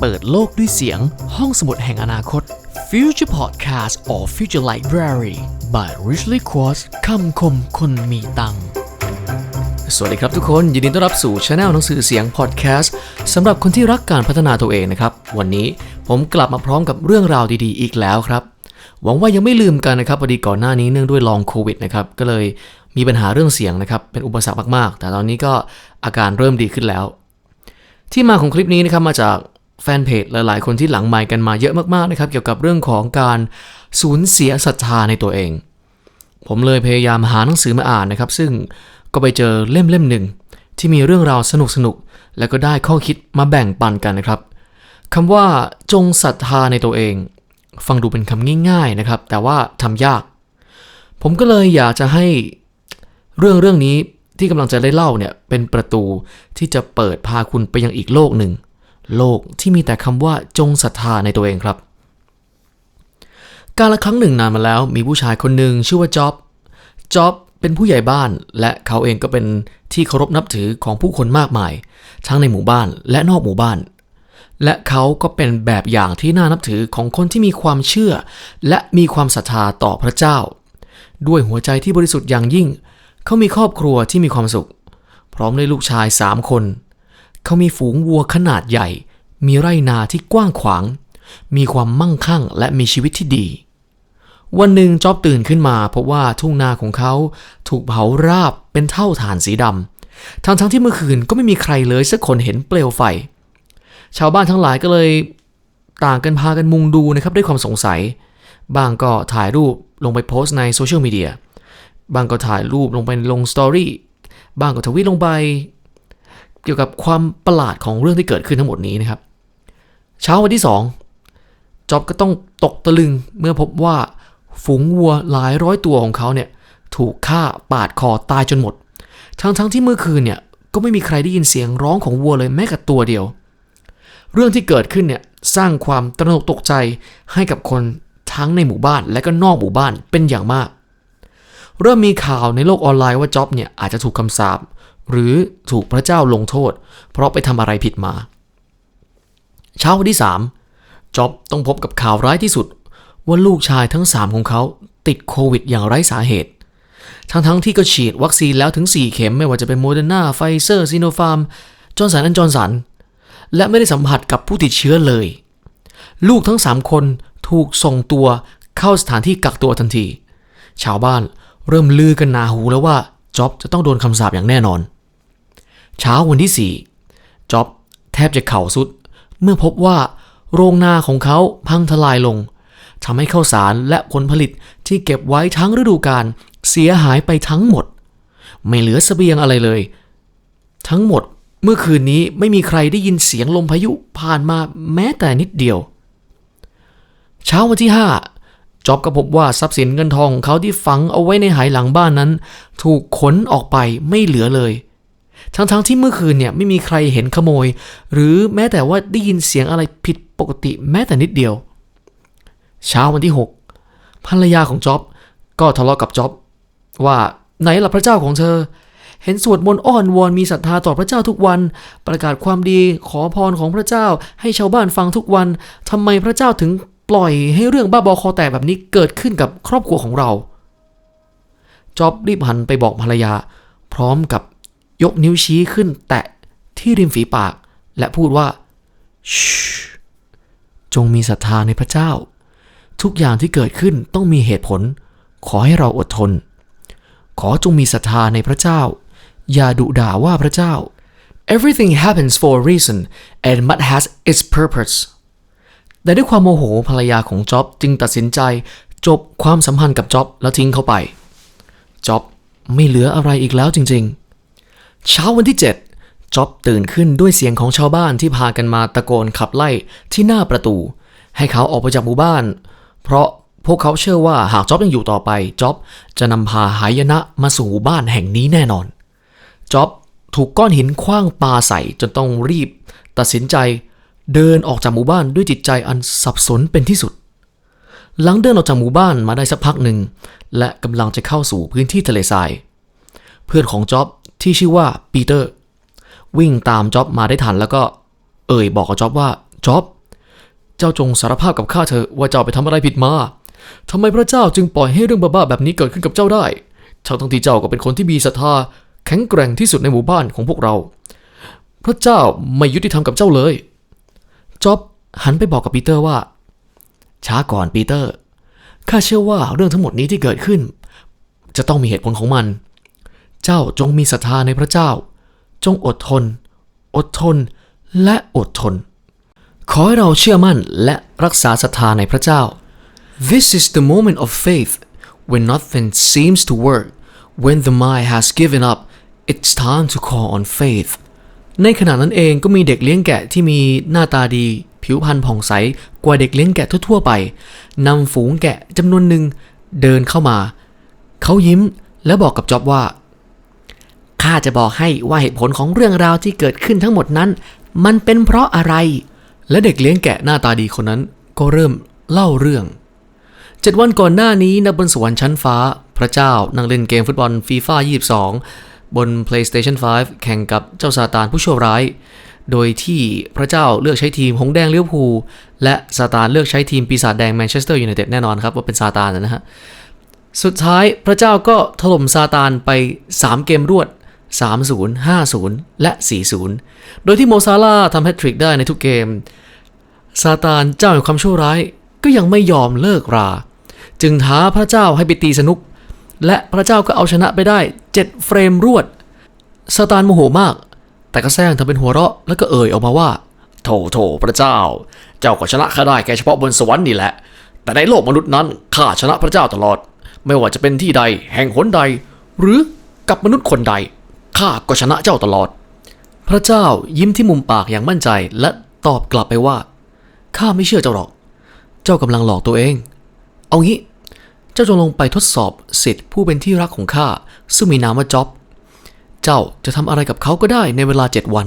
เปิดโลกด้วยเสียง ห้องสมุดแห่งอนาคต Future Podcast or Future Library by Richly Quartz คำคมคนมีตังค์สวัสดีครับทุกคน ยินดีต้อนรับสู่ช anel หนังสือเสียงพอดแคสต์สำหรับคนที่รักการพัฒนาตัวเองนะครับ วันนี้ผมกลับมาพร้อมกับเรื่องราวดีๆ อีกแล้วครับ หวังว่ายังไม่ลืมกันนะครับพอดีก่อนหน้านี้เนื่องด้วยลองโควิดนะครับ ก็เลยมีปัญหาเรื่องเสียงนะครับ เป็นอุปสรรคมากๆ แต่ตอนนี้ก็อาการเริ่มดีขึ้นแล้ว ที่มาของคลิปนี้นะครับมาจาก แฟนเพจหลาย ๆ คนที่หลังไมค์กันมาเยอะมาก ๆ นะครับ เกี่ยวกับเรื่องของการสูญเสียศรัทธาในตัวเอง ผมเลยพยายามหาหนังสือมาอ่านนะครับ ซึ่งก็ไปเจอเล่มเล่มหนึ่งที่มีเรื่องราวสนุกสนุกๆแล้วก็ได้ข้อคิดมาแบ่งปันกันนะครับคำว่าจงศรัทธาในตัวเอง ฟังดูเป็นคำง่าย ๆ นะครับ แต่ว่าทำยาก ผมก็เลยอยากจะให้เรื่องเรื่องนี้ที่กำลังจะได้เล่าเนี่ยเป็นประตูที่จะเปิดพาคุณไปยังอีกโลกหนึ่ง โลกที่มีแต่คำว่าจงศรัทธาในตัวเองครับ การละครั้งหนึ่งนานมาแล้วมีผู้ชายคนหนึ่งชื่อว่าจ็อบ จ็อบเป็นผู้ใหญ่บ้านและเขาเองก็เป็นที่เคารพนับถือของผู้คนมากมาย ทั้งในหมู่บ้านและนอกหมู่บ้าน และเขาก็เป็นแบบอย่างที่น่านับถือของคนที่มีความเชื่อ และมีความศรัทธาต่อพระเจ้า ด้วยหัวใจที่บริสุทธิ์อย่างยิ่ง เขามีครอบครัวที่มีความสุข พร้อมด้วยลูกชายสามคน เขามีฝูงวัวขนาดใหญ่ มีไร่นาที่กว้างขวาง มีความมั่งคั่งและมีชีวิตที่ดี วันหนึ่งจอบตื่นขึ้นมาพบว่าทุ่งนาของเขาถูกเผาราบเป็นเท่าฐานสีดำทั้งทั้งที่เมื่อคืนก็ไม่มีใครเลยสักคนเห็นเปลวไฟ ชาวบ้านทั้งหลายก็เลยต่างกันพากันมุงดูนะครับด้วยความสงสัย บางก็ถ่ายรูปลงไปโพสต์ในโซเชียลมีเดีย บางก็ถ่ายรูปลงไปลงสตอรี่ บางก็ทวีตลงไป เกี่ยวกับความประหลาดของเรื่องที่เกิดขึ้นทั้งหมดนี้นะครับ เช้าวันที่สองจ็อบก็ต้องตกตะลึงเมื่อพบว่าฝูงวัวหลายร้อยตัวของเขาเนี่ยถูกฆ่าปาดคอตายจนหมด ทั้งทั้งที่เมื่อคืนเนี่ยก็ไม่มีใครได้ยินเสียงร้องของวัวเลยแม้แต่ตัวเดียว เรื่องที่เกิดขึ้นเนี่ยสร้างความตระหนกตกใจให้กับคนทั้งในหมู่บ้านและก็นอกหมู่บ้านเป็นอย่างมาก เริ่มมีข่าวในโลกออนไลน์ว่าจ็อบเนี่ยอาจจะถูกคำสาป หรือถูกพระเจ้าลงโทษ เพราะไปทำอะไรผิดมา เช้าวันที่ 3จ็อบต้องพบกับข่าวร้ายที่สุด ว่าลูกชายทั้ง 3 ของเขาติดโควิดอย่างไร้สาเหตุ ทั้งๆทที่ก็ฉีดวัคซีนแล้วถึง 4 เข็มไม่ว่าจะเป็นโมเดอร์นาไฟเซอร์ซีโนฟาร์มจอร์นสันและจอร์นสันและไม่ได้สัมผัสกับผู้ติดเชื้อเลย ลูกทั้ง 3 คนถูกส่งตัวเข้าสถานที่กักตัวทันที ชาวบ้านเริ่มลือกันหนาหูแล้วว่าจ็อบจะต้องโดนคำสาปอย่างแน่นอน เช้าวันที่ 4จ็อบแทบจะเข่าสุด เมื่อพบว่าโรงนาของเขาพังทลายลงทำให้ข้าวสารและผลผลิตที่เก็บไว้ทั้งฤดูกาลเสียหายไปทั้งหมด ไม่เหลือเสบียงอะไรเลย ทั้งหมดเมื่อคืนนี้ไม่มีใครได้ยินเสียงลมพายุผ่านมาแม้แต่นิดเดียว เช้าวันที่ 5จ็อบก็พบว่าทรัพย์สินเงินทองของเขาที่ฝังเอาไว้ในหายหลังบ้านนั้น ถูกขนออกไปไม่เหลือเลย ทั้งๆทที่เมื่อคืนเนี่ยไม่มีใครเห็นขโมย หรือแม้แต่ว่าได้ยินเสียงอะไรผิดปกติแม้แต่นิดเดียว เช้าวันที่ 6 ภรรยาของจ็อบ ก็ทะเลาะกับจ็อบ ว่าไหนล่ะพระเจ้าของเธอ เห็นสวดมนต์อ้อนวอนมีศรัทธาต่อพระเจ้าทุกวัน ประกาศความดีขอพรของพระเจ้าให้ชาวบ้านฟังทุกวันทำไมพระเจ้าถึงปล่อยให้เรื่องบ้าบอคอแตกแบบนี้เกิดขึ้นกับครอบครัวของเราจ็อบรีบหันไปบอกภรรยา พร้อมกับ ยกนิ้วชี้ขึ้นแตะที่ริมฝีปาก และพูดว่าชูจงมีศรัทธาในพระเจ้า ทุกอย่างที่เกิดขึ้นต้องมีเหตุผล ขอให้เราอดทน ขอจงมีศรัทธาในพระเจ้า อย่าดุด่าว่าพระเจ้า everything happens for a reason and must has its purpose แต่ด้วยความโมโหภรรยาของจ็อบจึงตัดสินใจจบความสัมพันธ์กับจ็อบแล้วทิ้งเขาไปจ็อบไม่เหลืออะไรอีกแล้วจริง ๆ เช้าวันที่ 7จ็อบตื่นขึ้นด้วยเสียงของชาวบ้านที่พากันมาตะโกนขับไล่ที่หน้าประตู ให้เขาออกไปจากหมู่บ้าน เพราะพวกเขาเชื่อว่าหากจ็อบยังอยู่ต่อไปจ็อบจะนำพาหายนะมาสู่หมู่บ้านแห่งนี้แน่นอนจ็อบถูกก้อนหินคว้างปาใส่จนต้องรีบ ตัดสินใจเดินออกจากหมู่บ้านด้วยจิตใจอันสับสนเป็นที่สุด หลังเดินออกจากหมู่บ้านมาได้สักพักหนึ่ง และกำลังจะเข้าสู่พื้นที่ทะเลทราย เพื่อนของจ็อบ ที่ชื่อว่าปีเตอร์วิ่งตามจ็อบมาได้ทันแล้วก็เอ่ยบอกกับจ็อบว่าจ็อบ เจ้าจงสารภาพกับข้าเถอะว่าเจ้าไปทำอะไรผิดมาทำไมพระเจ้าจึงปล่อยให้เรื่องบ้าๆแบบนี้เกิดขึ้นกับเจ้าได้ทั้งทั้งที่เจ้าก็เป็นคนที่มีศรัทธาแข็งแกร่งที่สุดในหมู่บ้านของพวกเรา พระเจ้าไม่ยุติธรรมกับเจ้าเลย จ็อบหันไปบอกกับปีเตอร์ว่า ช้าก่อนปีเตอร์ ข้าเชื่อว่าเรื่องทั้งหมดนี้ที่เกิดขึ้น จะต้องมีเหตุผลของมัน เจ้าจงมีศรัทธาในพระเจ้า จงอดทน อดทน และอดทน ขอให้เราเชื่อมั่นและรักษาศรัทธาในพระเจ้า This is the moment of faith when nothing seems to work when the mind has given up it's time to call on faith ในขณะนั้นเองก็มีเด็กเลี้ยงแกะที่มีหน้าตาดี ผิวพรรณผ่องใสกว่าเด็กเลี้ยงแกะทั่วๆไปนำฝูงแกะจำนวนหนึ่งเดินเข้ามา เขายิ้มและบอกกับจ็อบว่า ข้าจะบอกให้ว่าเหตุผลของเรื่องราวที่เกิดขึ้นทั้งหมดนั้น มันเป็นเพราะอะไร และเด็กเลี้ยงแกะหน้าตาดีคนนั้น ก็เริ่มเล่าเรื่องเจ็ดวันก่อนหน้านี้ณบนสวรรค์ชั้นฟ้า พระเจ้านั่งเล่นเกมฟุตบอลฟีฟ่า22 บน PlayStation 5 แข่งกับเจ้าซาตานผู้ชั่วร้าย โดยที่พระเจ้าเลือกใช้ทีมหงแดงเลี้ยวภูและซาตานเลือกใช้ทีมปีศาจแดงแมนเชสเตอร์ยูไนเต็ดแน่นอนครับว่าเป็นซาตานนะฮะสุดท้ายพระเจ้าก็ถล่มซาตานไป 3 เกมรวด 3-0 5-0 และ 4-0 โดยที่โมซาลาทำแฮตทริกได้ในทุกเกม ซาตานเจ้าแห่งความชั่วร้ายก็ยังไม่ยอมเลิกรา จึงท้าพระเจ้าให้ไปตีสนุก และพระเจ้าก็เอาชนะไปได้ 7 เฟรมรวด ซาตานโมโหมาก แต่ก็แซงทำเป็นหัวเราะแล้วก็เอ่ยออกมาว่า โถโถพระเจ้า เจ้าก็ชนะข้าได้แค่เฉพาะบนสวรรค์นี่แหละ แต่ในโลกมนุษย์นั้นข้าชนะพระเจ้าตลอด ไม่ว่าจะเป็นที่ใด แห่งหนใด หรือกับมนุษย์คนใด ข้าก็ชนะเจ้าตลอด พระเจ้ายิ้มที่มุมปากอย่างมั่นใจและตอบกลับไปว่าข้าไม่เชื่อเจ้าหรอก เจ้ากำลังหลอกตัวเอง เอางี้ เจ้าจงลงไปทดสอบสิทธิ์ผู้เป็นที่รักของข้าซึ่งมีนามว่าจ็อบ เจ้าจะทำอะไรกับเขาก็ได้ในเวลาเจ็ดวัน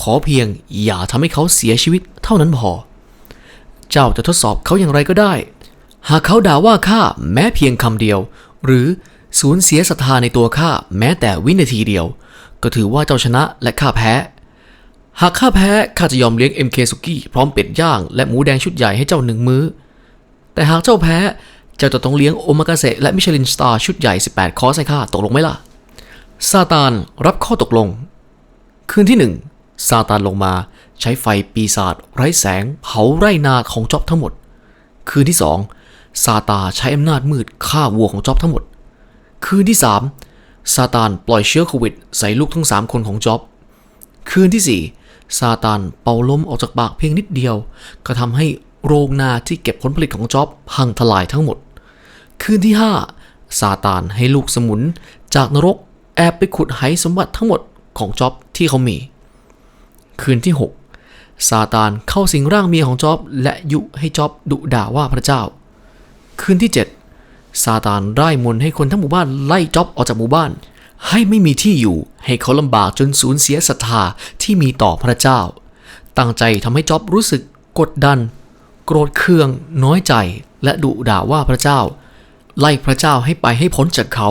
ขอเพียงอย่าทำให้เขาเสียชีวิตเท่านั้นพอ เจ้าจะทดสอบเขาอย่างไรก็ได้ หากเขาด่าว่าข้าแม้เพียงคำเดียว หรือ สูญเสียศรัทธาในตัวข้าแม้แต่วินาทีเดียว ก็ถือว่าเจ้าชนะและข้าแพ้ หากข้าแพ้ข้าจะยอมเลี้ยง MK สุกี้พร้อมเป็ดย่างและหมูแดงชุดใหญ่ให้เจ้าหนึ่งมื้อ แต่หากเจ้าแพ้เจ้าจะต้องเลี้ยงโอมากาเสะและมิชลินสตาร์ชุดใหญ่ 18 คอร์สให้ข้าตกลงไหมล่ะ ซาตานรับข้อตกลง คืนที่หนึ่งซาตานลงมาใช้ไฟปีศาจไร้แสงเผาไร่นาของจ็อบทั้งหมด คืนที่สองซาตานใช้อำนาจมืดฆ่าวัวของจ็อบทั้งหมด คืนที่สามซาตานปล่อยเชื้อโควิด ใส่ลูกทั้งสามคนของจ็อบ คืนที่สี่ซาตานเป่าลมออกจากปากเพียงนิดเดียว ก็ทำให้โรงนาที่เก็บผลผลิตของจ็อบพังทลายทั้งหมด คืนที่ห้าซาตานให้ลูกสมุนจากนรกแอบไปขุดไหสมบัติทั้งหมดของจ็อบที่เขามี คืนที่ 6 ซาตานเข้าสิงร่างเมียของจ็อบและยุให้จ็อบดุด่าว่าพระเจ้า คืนที่ 7 ซาตานไล่มนต์ให้คนทั้งหมู่บ้านไล่จ็อบออกจากหมู่บ้าน ให้ไม่มีที่อยู่ ให้เขาลำบากจนสูญเสียศรัทธาที่มีต่อพระเจ้า ตั้งใจทำให้จ็อบรู้สึกกดดัน โกรธเคือง น้อยใจ และดุด่าว่าพระเจ้า ไล่พระเจ้าให้ไปให้พ้นจากเขา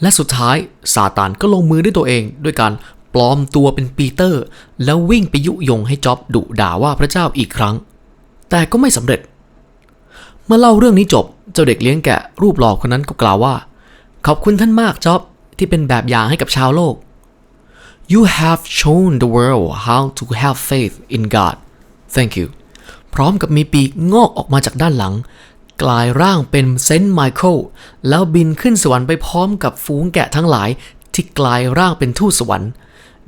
และสุดท้ายซาตานก็ลงมือด้วยตัวเองด้วยการปลอมตัวเป็นปีเตอร์ แล้ววิ่งไปยุยงให้จ็อบดุด่าว่าพระเจ้าอีกครั้ง แต่ก็ไม่สำเร็จ เมื่อเล่าเรื่องนี้จบ เจ้าเด็กเลี้ยงแกะรูปหล่อคนนั้นก็กล่าวว่า ขอบคุณท่านมากจ็อบที่เป็นแบบอย่างให้กับชาวโลก You have shown the world how to have faith in God Thank you พร้อมกับมีปีกงอกออกมาจากด้านหลัง กลายร่างเป็นเซนต์ไมเคิลแล้วบินขึ้นสวรรค์ไปพร้อมกับฝูงแกะทั้งหลาย ที่กลายร่างเป็นทูตสวรรค์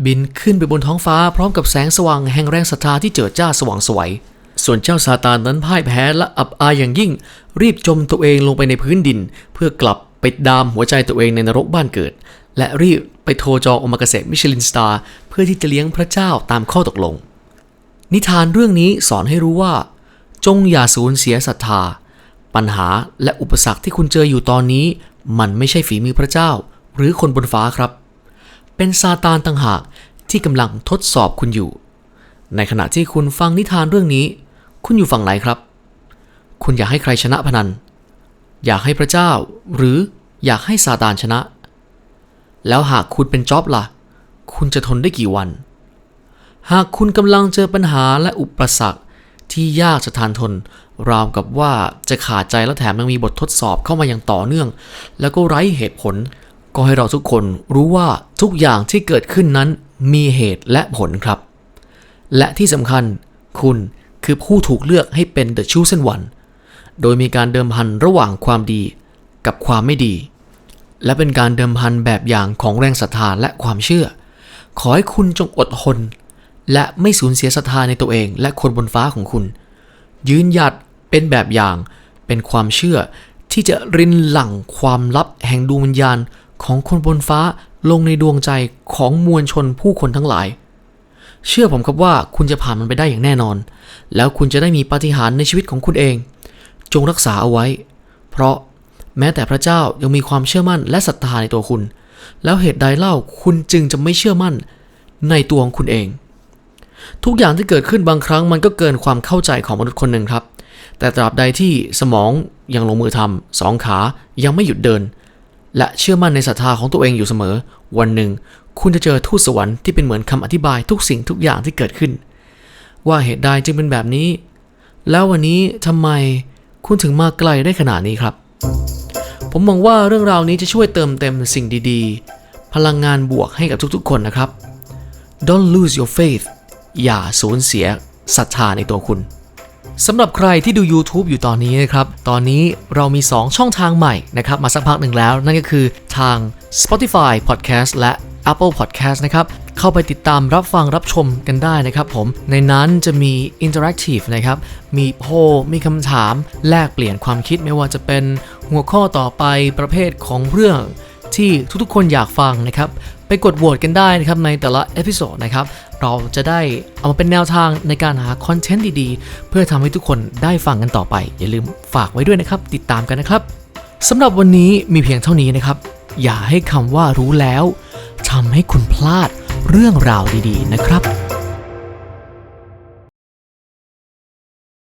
บินขึ้นไปบนท้องฟ้าพร้อมกับแสงสว่างแห่งแรงศรัทธาที่เจิดจ้าสว่างสวย ส่วนเจ้าซาตานนั้นพ่ายแพ้และอับอายอย่างยิ่ง รีบจมตัวเองลงไปในพื้นดิน เพื่อกลับไปดามหัวใจตัวเองในนรกบ้านเกิด และรีบไปโทรจองอมากาเสะมิชลินสตาร์เพื่อที่จะเลี้ยงพระเจ้าตามข้อตกลง นิทานเรื่องนี้สอนให้รู้ว่า จงอย่าสูญเสียศรัทธา ปัญหาและอุปสรรคที่คุณเจออยู่ตอนนี้ มันไม่ใช่ฝีมือพระเจ้า หรือคนบนฟ้าครับ เป็นซาตานต่างหากที่กำลังทดสอบคุณอยู่ ในขณะที่คุณฟังนิทานเรื่องนี้ คุณอยู่ฝั่งไหนครับ คุณอยากให้ใครชนะพนัน อยากให้พระเจ้า หรืออยากให้ซาตานชนะ แล้วหากคุณเป็นจ็อบล่ะ คุณจะทนได้กี่วัน หากคุณกำลังเจอปัญหาและอุปสรรคที่ยากจะทานทน ราวกับว่าจะขาดใจและแถมยังมีบททดสอบเข้ามาอย่างต่อเนื่อง แล้วก็ไร้เหตุผล ก็ให้เราทุกคนรู้ว่าทุกอย่างที่เกิดขึ้นนั้นมีเหตุและผลครับ และที่สำคัญคุณ คือผู้ถูกเลือกให้เป็น The Chosen One โดยมีการเดิมพันระหว่างความดีกับความไม่ดี และเป็นการเดิมพันแบบอย่างของแรงศรัทธาและความเชื่อ ขอให้คุณจงอดทน และไม่สูญเสียศรัทธาในตัวเอง และคนบนฟ้าของคุณ ยืนหยัดเป็นแบบอย่าง เป็นความเชื่อที่จะรินหลั่งความลับแห่งดวงวิญญาณของคนบนฟ้าลงในดวงใจของมวลชนผู้คนทั้งหลาย เชื่อผมครับว่าคุณจะผ่านมันไปได้อย่างแน่นอน แล้วคุณจะได้มีปาฏิหาริย์ในชีวิตของคุณเอง จงรักษาเอาไว้ เพราะแม้แต่พระเจ้ายังมีความเชื่อมั่นและศรัทธาในตัวคุณ แล้วเหตุใดเล่าคุณจึงจะไม่เชื่อมั่นในตัวของคุณเอง ทุกอย่างที่เกิดขึ้นบางครั้งมันก็เกินความเข้าใจของมนุษย์คนหนึ่งครับ แต่ตราบใดที่สมองยังลงมือทำสองขายังไม่หยุดเดิน และเชื่อมั่นในศรัทธาของตัวเองอยู่เสมอ วันหนึ่ง คุณจะเจอทูตสวรรค์ที่เป็นเหมือนคำอธิบายทุกสิ่งทุกอย่างที่เกิดขึ้น ว่าเหตุใดจึงเป็นแบบนี้ แล้ววันนี้ทำไมคุณถึงมาไกลได้ขนาดนี้ครับ ผมมองว่าเรื่องราวนี้จะช่วยเติมเต็มสิ่งดีๆ พลังงานบวกให้กับทุกๆ คนนะครับ Don't lose your faith อย่าสูญเสียศรัทธาในตัวคุณ สำหรับใครที่ดู YouTube อยู่ตอนนี้นะครับ ตอนนี้เรามี 2 ช่องทางใหม่นะครับ มาสักพักหนึ่งแล้ว นั่นก็คือทาง Spotify Podcast และ Apple Podcast นะครับเข้าไปติดตามรับฟังรับชมกันได้นะครับผม ในนั้นจะมี Interactive นะครับ มีโพลมีคำถาม แลกเปลี่ยนความคิดไม่ว่าจะเป็นหัวข้อต่อไปประเภทของเรื่อง ที่ทุกๆ คนอยากฟังนะครับ ไปกดโหวตกันได้นะครับในแต่ละเอพิโซดนะครับ เราจะได้เอามาเป็นแนวทางในการหาคอนเทนต์ดีๆ เพื่อทำให้ทุกคนได้ฟังกันต่อไป อย่าลืมฝากไว้ด้วยนะครับ ติดตามกันนะครับสำหรับวันนี้มีเพียงเท่านี้นะครับ อย่าให้คำว่ารู้แล้วทำให้คุณพลาดเรื่องราวดีๆ นะครับ